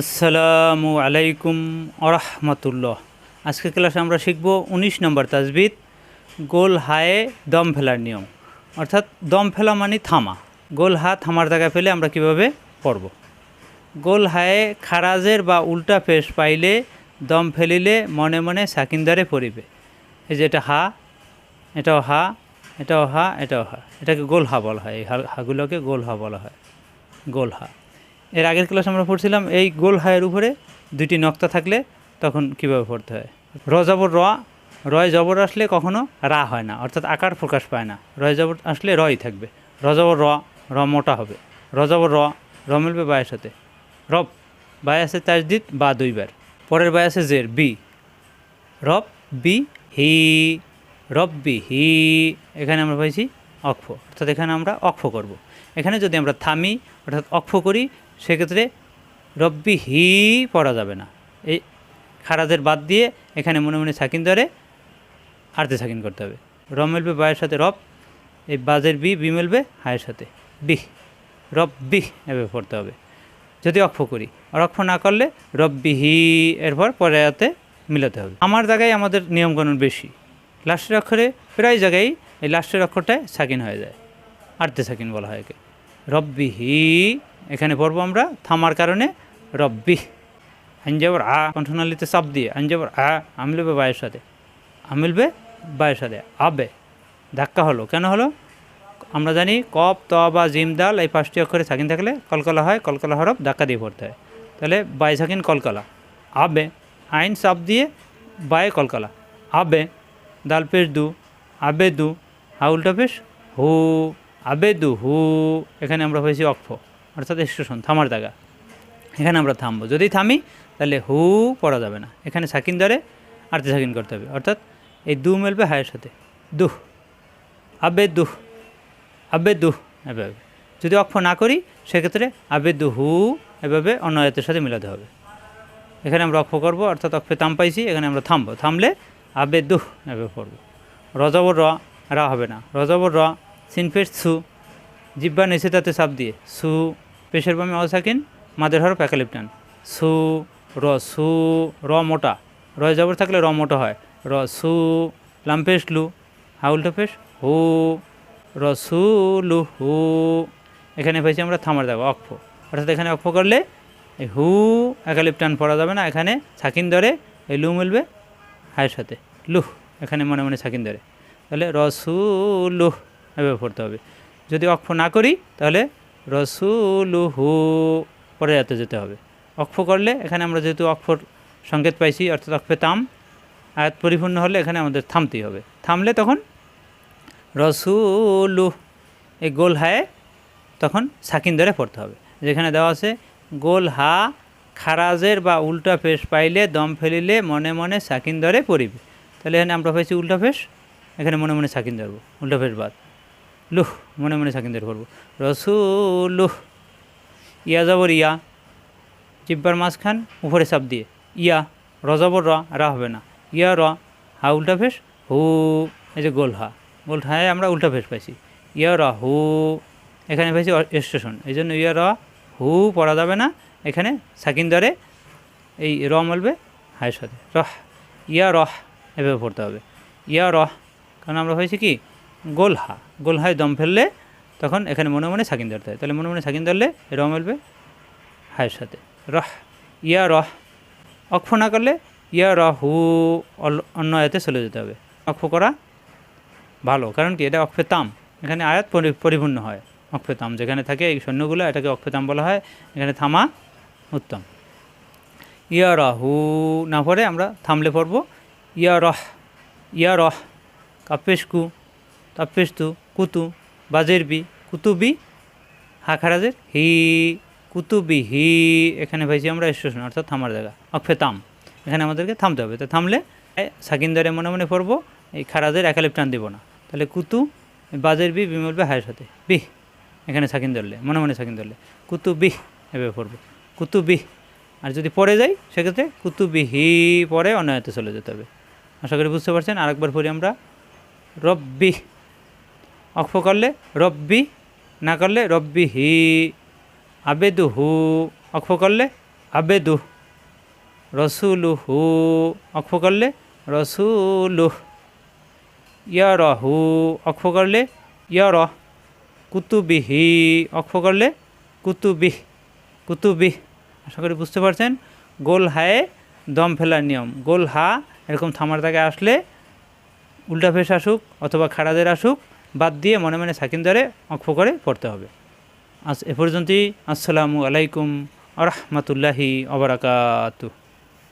আসসালামু আলাইকুম আরহামতুল্লাহ আজকে ক্লাসে আমরা শিখব উনিশ নম্বর তাজবিদ, গোল হায়ে দম ফেলার নিয়ম। অর্থাৎ দম ফেলা মানে থামা। গোল হা থামার জায়গায় ফেলে আমরা কীভাবে পড়ব? গোল হায়ে খারাজের বা উল্টা পেশ পাইলে দম ফেলিলে মনে মনে সাকিন্দারে পড়িবে। এই যে এটা হা, এটাও হা এটাও হা এটাও হা। এটাকে গোল হা বলা হয়। এই হাগুলোকে গোল হা বলা হয়। গোল হা। এর আগের ক্লাস আমরা পড়ছিলাম, এই গোল হায়ের উপরে দুইটি নক্তা থাকলে তখন কীভাবে পড়তে হয়? র জবর র, রয় জবর আসলে কখনো রা হয় না, অর্থাৎ আকার প্রকাশ পায় না। রয় জবর আসলে রই থাকবে। র জবর র র মোটা হবে। র জবর র র মিলবে বায়ের সাথে। রব, বায় আছে তাজদিদ, বা দুইবার। পরের বায় আছে জের, বি। রব, বি, হি। রব্বি হি। এখানে আমরা পাইছি অক্ষ। অর্থাৎ এখানে আমরা অক্ষ করব। এখানে যদি আমরা থামি, অর্থাৎ অক্ষ করি সেক্ষেত্রে রব্বি হি পড়া যাবে না। এই খারাজের বাদ দিয়ে এখানে মনে মনে সাকিন ধরে, আরতে সাকিন করতে হবে। র মেলবে বায়ের সাথে রব, এই বাজের বি বি মেলবে হায়ের সাথে। বি রব বি এভাবে পড়তে হবে। যদি অক্ষ করি, আর অক্ষ না করলে রব্বি হি এরপর পরে আয়াতে মিলাতে হবে। আমার জায়গায় আমাদের নিয়মকানুন বেশি। লাস্টের অক্ষরে প্রায় জায়গায় এই লাস্টের অক্ষরটায় সাকিন হয়ে যায়। আর্ধে সাকিন বলা হয় একে। রব্বি হি এখানে পড়ব আমরা, থামার কারণে, রব্বি। আঞ্জাবর আ, কণ্ঠনালীতে চাপ দিয়ে আঞ্জাবর আ, আমিলবে বায়ের সাথে। আমিলবে বায়ের সাথে। আবে, ধাক্কা হলো। কেন হলো? আমরা জানি কপ ত বা জিম, দাল, এই পাঁচটি অক্ষরে সাকিন থাকলে কলকলা হয়, কলকলা হরফ ধাক্কা দিয়ে পড়তে হয়। তাহলে বাই সাকিন কলকলা। আবে, আইন সাপ দিয়ে বায়ে কলকলা। আবে, দাল পেশ দু, আবে দু হা উল্টা পেশ হু, আবে দু হু। এখানে আমরা হয়েছি অক্ষ। অর্থাৎ স্টেশন থামার জায়গা এখানে আমরা থামবো। যদি থামি, তাহলে হু পড়া যাবে না। এখানে সাকিন ধরে, আরতে সাকিন করতে হবে। অর্থাৎ এই দু মেলবে হায়ের সাথে। দুহ। আবে দুহ। আবে দুহ। এভাবে। যদি অক্ষ না করি, সেক্ষেত্রে আবে দুহু এভাবে অন্য আয়াতের সাথে মিলাতে হবে। এখানে আমরা অক্ষ করব, অর্থাৎ অক্ষে তাম পাইছি, এখানে আমরা থামবো। থামলে আবে দুহ এভাবে পড়ব। রজবর র, রা হবে না। রজবর র, সিনফের সু জিব্বা নিচে তাতে চাপ দিয়ে। সু, পেশের বামে অসাকিন মাদের হরফ একালিপটান। সু, র সু, র মোটা। রয় জবর থাকলে র মোটা হয়। র, সু লাম্পেশ লু। হাউলটা পেশ, হু। র, সু রসুলু হু। এখানে পেয়েছি আমরা থামার দেবো অক্ষ। অর্থাৎ এখানে অক্ষ করলে এই হু একালিপ টান পড়া যাবে না। এখানে সাকিন ধরে এই লু মিলবে হায়ের সাথে। লুহ, এখানে মনে মনে সাকিন ধরে। তাহলে রসুলুহ এভাবে পড়তে হবে। যদি অক্ষ না করি, তাহলে রসুলুহু পরে যাতে যেতে হবে। অক্ষ করলে এখানে আমরা যেহেতু অক্ষর সংকেত পাইছি, অর্থাৎ অক্ষে তাম, আয়াত পরিপূর্ণ হলে এখানে আমাদের থামতেই হবে। থামলে তখন রসুলু এই গোল হায়ে তখন সাকিন ধরে পড়তে হবে। যেখানে দেওয়া আছে, গোল হা খারাজের বা উল্টা ফেস পাইলে দম ফেলিলে মনে মনে সাকিন ধরে পড়িবে। তাহলে এখানে আমরা পাইছি উল্টা ফেস, এখানে মনে মনে সাকিন ধরবো, উল্টা ফেস বাদ। লুহ, মনে মনে সাকিন ধরে পড়ব রসুলুহ, ইয়া যাবর ইয়া, জিব্বার মাঝখান উপরে চাপ দিয়ে। ইয়া রজবর র, রা হবে না। ইয়া, র, হা, উল্টা ফেস, হু, এই যে গোল হা। গোল হায় আমরা উল্টা ফেস পাইছি। ইয়া, র, হু, এখানে পাইছি স্টেশন এই জন্য ইয়া, র, হু পড়া যাবে না। এখানে সাকিন ধরে এই র মলবে হায়ের সাথে। রহ, ইয়া, রহ, এভাবে পড়তে হবে। ইয়া, রহ, কারণ আমরা হয়েছি কি? গোল হা। গোল হায় দম ফেললে তখন এখানে মনে মনে সাকিন ধরতে হয়। তাহলে মনে মনে সাকিন ধরলে র মলবে হায়ের সাথে। রহ, ইয়া রহ। অক্ষ না করলে ইয়া রাহু অন্য আয়াতে চলে যেতে হবে। অক্ষ করা ভালো। কারণ কি? এটা অক্ষেতাম এখানে আয়াত পরি- পরিপূর্ণ হয় অক্ষেতাম যেখানে থাকে এই সৈন্যগুলো, এটাকে অক্ষেতাম বলা হয়। এখানে থামা উত্তম। ইয়া রাহু না পড়ে আমরা থামলে পড়ব। ইয়া রহ ইয়া রহ কাপেশ কু কুতু বাজের বি কুতুবি, হাখারাজের হি, কুতুবি হি, এখানে পাইছি আমরা স্টেশন, অর্থাৎ থামার জায়গা অক্ষেতাম এখানে আমাদেরকে থামতে হবে। তো থামলে সাকিনদারে মনে মনে পড়ব, এই খারাজের একালিপ টান দিব না। তাহলে কুতু বাজের বি বিমল বি হায়ের সাথে। বিহ, এখানে সাকিন ধরলে, মনে মনে সাকিন ধরলে। এভাবে পড়ব। কুতু বিহ, আর যদি পড়ে যাই, সেক্ষেত্রে কুতু বিহি পরে অন্যায়তে চলে যেতে হবে। আশা করি বুঝতে পারছেন, আরেকবার পড়ি আমরা। রব্বি অক্ষ করলে রব্বি, না করলে রব্বি হি আবেদু হু অক্ষ করলে আবেদু রসুলুহু, অক্ষ করলে রসুলুহ। ইয়ারহু, অক্ষ করলে ইয়ার কুতুবিহি, অক্ষ করলে কুতুবিহ। কুতুবিহ, আশা করি বুঝতে পারছেন? গোল হায়ে দম ফেলার নিয়ম। গোল হা, এরকম থামার দাগে আসলে উল্টা ফেস আসুক অথবা খাড়াদের আসুক বাদ দিয়ে মনে মনে সাকিন ধরে অক্ষ করে পড়তে হবে। আজ এ পর্যন্তই। আসসালামু আলাইকুম আ রহমতুল্লাহি অবরাকাতু